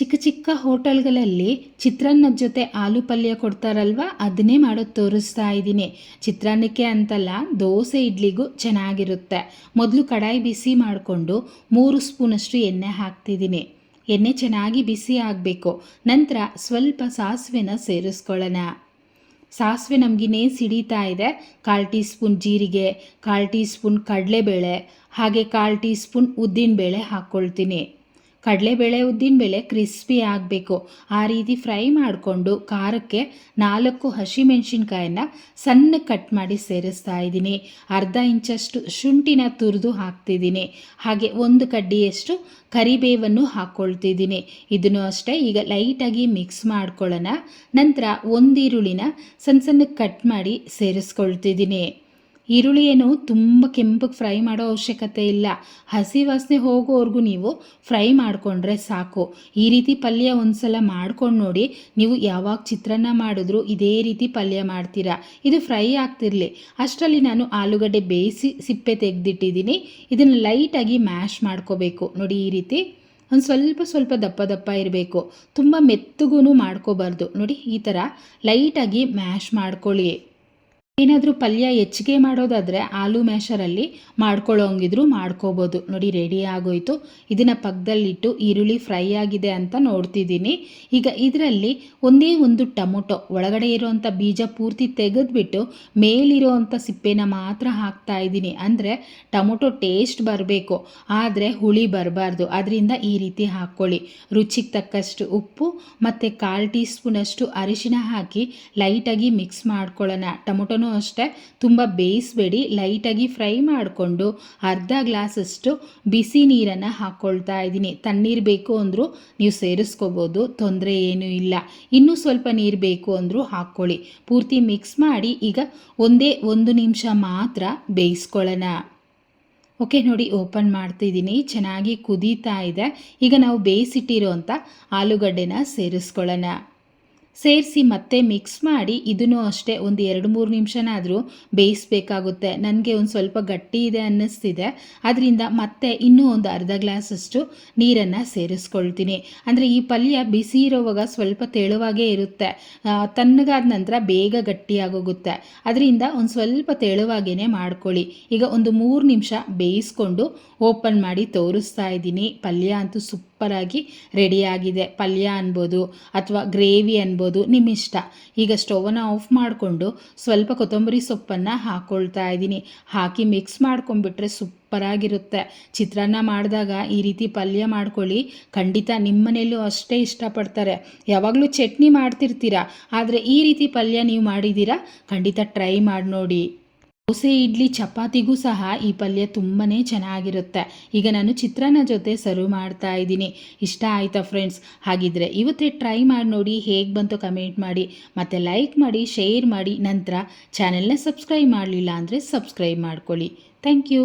ಚಿಕ್ಕ ಚಿಕ್ಕ ಹೋಟೆಲ್ಗಳಲ್ಲಿ ಚಿತ್ರಾನ್ನದ ಜೊತೆ ಆಲೂ ಪಲ್ಯ ಕೊಡ್ತಾರಲ್ವ? ಅದನ್ನೇ ಮಾಡೋದು ತೋರಿಸ್ತಾ ಇದ್ದೀನಿ. ಚಿತ್ರಾನ್ನಕ್ಕೆ ಅಂತಲ್ಲ, ದೋಸೆ ಇಡ್ಲಿಗೂ ಚೆನ್ನಾಗಿರುತ್ತೆ. ಮೊದಲು ಕಡಾಯಿ ಬಿಸಿ ಮಾಡಿಕೊಂಡು ಮೂರು ಸ್ಪೂನಷ್ಟು ಎಣ್ಣೆ ಹಾಕ್ತಿದ್ದೀನಿ. ಎಣ್ಣೆ ಚೆನ್ನಾಗಿ ಬಿಸಿ ಆಗಬೇಕು. ನಂತರ ಸ್ವಲ್ಪ ಸಾಸಿವೆನ ಸೇರಿಸ್ಕೊಳ್ಳೋಣ. ಸಾಸಿವೆ ನಮಗಿನ್ನೇ ಸಿಡಿತಾ ಇದೆ. ಕಾಲು ಟೀ ಸ್ಪೂನ್ ಜೀರಿಗೆ, ಕಾಲು ಟೀ ಸ್ಪೂನ್ ಕಡಲೆಬೇಳೆ, ಹಾಗೆ ಕಾಲು ಟೀ ಸ್ಪೂನ್ ಉದ್ದಿನಬೇಳೆ ಹಾಕ್ಕೊಳ್ತೀನಿ. ಕಡಲೆಬೇಳೆ ಉದ್ದಿನಬೇಳೆ ಕ್ರಿಸ್ಪಿ ಆಗಬೇಕು. ಆ ರೀತಿ ಫ್ರೈ ಮಾಡಿಕೊಂಡು ಖಾರಕ್ಕೆ ನಾಲ್ಕು ಹಸಿಮೆಣಸಿನ್ಕಾಯನ್ನ ಸಣ್ಣ ಕಟ್ ಮಾಡಿ ಸೇರಿಸ್ತಾ ಇದ್ದೀನಿ. ಅರ್ಧ ಇಂಚಷ್ಟು ಶುಂಠಿನ ತುರಿದು ಹಾಕ್ತಿದ್ದೀನಿ. ಹಾಗೆ ಒಂದು ಕಡ್ಡಿಯಷ್ಟು ಕರಿಬೇವನ್ನು ಹಾಕ್ಕೊಳ್ತಿದ್ದೀನಿ ಇದನ್ನು ಅಷ್ಟೇ ಈಗ ಲೈಟಾಗಿ ಮಿಕ್ಸ್ ಮಾಡ್ಕೊಳ್ಳೋಣ. ನಂತರ ಒಂದಿರುಳಿನ ಸಣ್ಣ ಸಣ್ಣಕ್ಕೆ ಕಟ್ ಮಾಡಿ ಸೇರಿಸ್ಕೊಳ್ತಿದ್ದೀನಿ. ಈರುಳ್ಳಿ ಏನು ತುಂಬ ಕೆಂಪಗೆ ಫ್ರೈ ಮಾಡೋ ಅವಶ್ಯಕತೆ ಇಲ್ಲ. ಹಸಿ ವಾಸನೆ ಹೋಗೋವರೆಗೂ ನೀವು ಫ್ರೈ ಮಾಡಿಕೊಂಡ್ರೆ ಸಾಕು. ಈ ರೀತಿ ಪಲ್ಯ ಒಂದ್ಸಲ ಮಾಡ್ಕೊಂಡು ನೋಡಿ ನೀವು ಯಾವಾಗ ಚಿತ್ರಾನ್ನ ಮಾಡಿದ್ರು ಇದೇ ರೀತಿ ಪಲ್ಯ ಮಾಡ್ತೀರಾ. ಇದು ಫ್ರೈ ಆಗ್ತಿರಲಿ. ಅಷ್ಟರಲ್ಲಿ ನಾನು ಆಲೂಗಡ್ಡೆ ಬೇಯಿಸಿ ಸಿಪ್ಪೆ ತೆಗೆದಿಟ್ಟಿದ್ದೀನಿ. ಇದನ್ನು ಲೈಟಾಗಿ ಮ್ಯಾಶ್ ಮಾಡ್ಕೋಬೇಕು. ನೋಡಿ ಈ ರೀತಿ ಒಂದು ಸ್ವಲ್ಪ ಸ್ವಲ್ಪ ದಪ್ಪ ದಪ್ಪ ಇರಬೇಕು. ತುಂಬ ಮೆತ್ತಗೂ ಮಾಡ್ಕೋಬಾರ್ದು. ನೋಡಿ ಈ ಥರ ಲೈಟಾಗಿ ಮ್ಯಾಶ್ ಮಾಡ್ಕೊಳ್ಳಿ. ಏನಾದರೂ ಪಲ್ಯ ಹೆಚ್ಚಿಗೆ ಮಾಡೋದಾದರೆ ಆಲೂ ಮ್ಯಾಶರಲ್ಲಿ ಮಾಡ್ಕೊಳ್ಳೋಂಗಿದ್ರು ಮಾಡ್ಕೋಬೋದು. ನೋಡಿ ರೆಡಿ ಆಗೋಯ್ತು. ಇದನ್ನು ಪಕ್ಕದಲ್ಲಿಟ್ಟು ಈರುಳ್ಳಿ ಫ್ರೈ ಆಗಿದೆ ಅಂತ ನೋಡ್ತಿದ್ದೀನಿ. ಈಗ ಇದರಲ್ಲಿ ಒಂದೇ ಒಂದು ಟೊಮೊಟೊ, ಒಳಗಡೆ ಇರೋವಂಥ ಬೀಜ ಪೂರ್ತಿ ತೆಗೆದುಬಿಟ್ಟು ಮೇಲಿರೋವಂಥ ಸಿಪ್ಪೆನ ಮಾತ್ರ ಹಾಕ್ತಾ ಇದ್ದೀನಿ. ಅಂದರೆ ಟೊಮೊಟೊ ಟೇಸ್ಟ್ ಬರಬೇಕು, ಆದರೆ ಹುಳಿ ಬರಬಾರ್ದು. ಅದರಿಂದ ಈ ರೀತಿ ಹಾಕ್ಕೊಳ್ಳಿ. ರುಚಿಗೆ ತಕ್ಕಷ್ಟು ಉಪ್ಪು ಮತ್ತು ಕಾಲು ಟೀ ಸ್ಪೂನಷ್ಟು ಅರಿಶಿನ ಹಾಕಿ ಲೈಟಾಗಿ ಮಿಕ್ಸ್ ಮಾಡ್ಕೊಳ್ಳೋಣ. ಟೊಮೊಟೊನೂ ಅಷ್ಟೇ ತುಂಬ ಬೇಯಿಸಬೇಡಿ, ಲೈಟಾಗಿ ಫ್ರೈ ಮಾಡಿಕೊಂಡು ಅರ್ಧ ಗ್ಲಾಸಷ್ಟು ಬಿಸಿ ನೀರನ್ನು ಹಾಕ್ಕೊಳ್ತಾ ಇದ್ದೀನಿ. ತಣ್ಣೀರು ಬೇಕು ಅಂದರೂ ನೀವು ಸೇರಿಸ್ಕೋಬೋದು, ತೊಂದರೆ ಏನೂ ಇಲ್ಲ. ಇನ್ನೂ ಸ್ವಲ್ಪ ನೀರು ಬೇಕು ಅಂದರೂ ಹಾಕ್ಕೊಳ್ಳಿ. ಪೂರ್ತಿ ಮಿಕ್ಸ್ ಮಾಡಿ ಈಗ ಒಂದೇ ಒಂದು ನಿಮಿಷ ಮಾತ್ರ ಬೇಯಿಸ್ಕೊಳ್ಳೋಣ. ಓಕೆ, ನೋಡಿ ಓಪನ್ ಮಾಡ್ತಿದ್ದೀನಿ. ಚೆನ್ನಾಗಿ ಕುದೀತಾ ಇದೆ. ಈಗ ನಾವು ಬೇಯಿಸಿಟ್ಟಿರೋ ಅಂಥ ಆಲೂಗಡ್ಡೆನ ಸೇರಿಸ್ಕೊಳ್ಳೋಣ. ಸೇರಿಸಿ ಮತ್ತೆ ಮಿಕ್ಸ್ ಮಾಡಿ ಇದನ್ನು ಅಷ್ಟೇ ಒಂದು ಎರಡು ಮೂರು ನಿಮಿಷನಾದರೂ ಬೇಯಿಸಬೇಕಾಗುತ್ತೆ. ನನಗೆ ಒಂದು ಸ್ವಲ್ಪ ಗಟ್ಟಿ ಇದೆ ಅನ್ನಿಸ್ತಿದೆ. ಅದರಿಂದ ಮತ್ತೆ ಇನ್ನೂ ಒಂದು ಅರ್ಧ ಗ್ಲಾಸಷ್ಟು ನೀರನ್ನು ಸೇರಿಸ್ಕೊಳ್ತೀನಿ. ಅಂದರೆ ಈ ಪಲ್ಯ ಬಿಸಿ ಇರೋವಾಗ ಸ್ವಲ್ಪ ತೆಳುವಾಗೇ ಇರುತ್ತೆ. ತಣ್ಣಗಾದ ನಂತರ ಬೇಗ ಗಟ್ಟಿಯಾಗೋಗುತ್ತೆ. ಅದರಿಂದ ಒಂದು ಸ್ವಲ್ಪ ತೆಳುವಾಗೇ ಮಾಡ್ಕೊಳ್ಳಿ. ಈಗ ಒಂದು ಮೂರು ನಿಮಿಷ ಬೇಯಿಸ್ಕೊಂಡು ಓಪನ್ ಮಾಡಿ ತೋರಿಸ್ತಾ ಇದ್ದೀನಿ. ಪಲ್ಯ ಅಂತೂ ಸೂಪರಾಗಿ ರೆಡಿಯಾಗಿದೆ ಪಲ್ಯ ಅನ್ಬೋದು ಅಥವಾ ಗ್ರೇವಿ ಅನ್ಬೋದು. ನಿಮ್ಮ ಇಷ್ಟ. ಈಗ ಸ್ಟವನ್ನು ಆಫ್ ಮಾಡಿಕೊಂಡು ಸ್ವಲ್ಪ ಕೊತ್ತಂಬರಿ ಸೊಪ್ಪನ್ನು ಹಾಕ್ಕೊಳ್ತಾ ಇದ್ದೀನಿ. ಹಾಕಿ ಮಿಕ್ಸ್ ಮಾಡ್ಕೊಂಡ್ಬಿಟ್ರೆ ಸೂಪರಾಗಿರುತ್ತೆ. ಚಿತ್ರಾನ್ನ ಮಾಡಿದಾಗ ಈ ರೀತಿ ಪಲ್ಯ ಮಾಡ್ಕೊಳ್ಳಿ. ಖಂಡಿತ ನಿಮ್ಮ ಮನೆಯಲ್ಲೂ ಅಷ್ಟೇ ಇಷ್ಟಪಡ್ತಾರೆ. ಯಾವಾಗಲೂ ಚಟ್ನಿ ಮಾಡ್ತಿರ್ತೀರಾ? ಆದರೆ ಈ ರೀತಿ ಪಲ್ಯ ನೀವು ಮಾಡಿದ್ದೀರಾ? ಖಂಡಿತ ಟ್ರೈ ಮಾಡಿ ನೋಡಿ. ದೋಸೆ, ಇಡ್ಲಿ, ಚಪಾತಿಗೂ ಸಹ ಈ ಪಲ್ಯ ತುಂಬಾ ಚೆನ್ನಾಗಿರುತ್ತೆ. ಈಗ ನಾನು ಚಿತ್ರಾನ್ನ ಜೊತೆ ಸರ್ವ್ ಮಾಡ್ತಾ ಇದ್ದೀನಿ. ಇಷ್ಟ ಆಯಿತಾ ಫ್ರೆಂಡ್ಸ್ ಹಾಗಿದ್ರೆ ಇವತ್ತೇ ಟ್ರೈ ಮಾಡಿ ನೋಡಿ ಹೇಗೆ ಬಂತು ಕಮೆಂಟ್ ಮಾಡಿ. ಮತ್ತು ಲೈಕ್ ಮಾಡಿ ಶೇರ್ ಮಾಡಿ. ನಂತರ ಚಾನೆಲ್ನ ಸಬ್ಸ್ಕ್ರೈಬ್ ಮಾಡಲಿಲ್ಲ ಅಂದರೆ ಸಬ್ಸ್ಕ್ರೈಬ್ ಮಾಡ್ಕೊಳ್ಳಿ. Thank you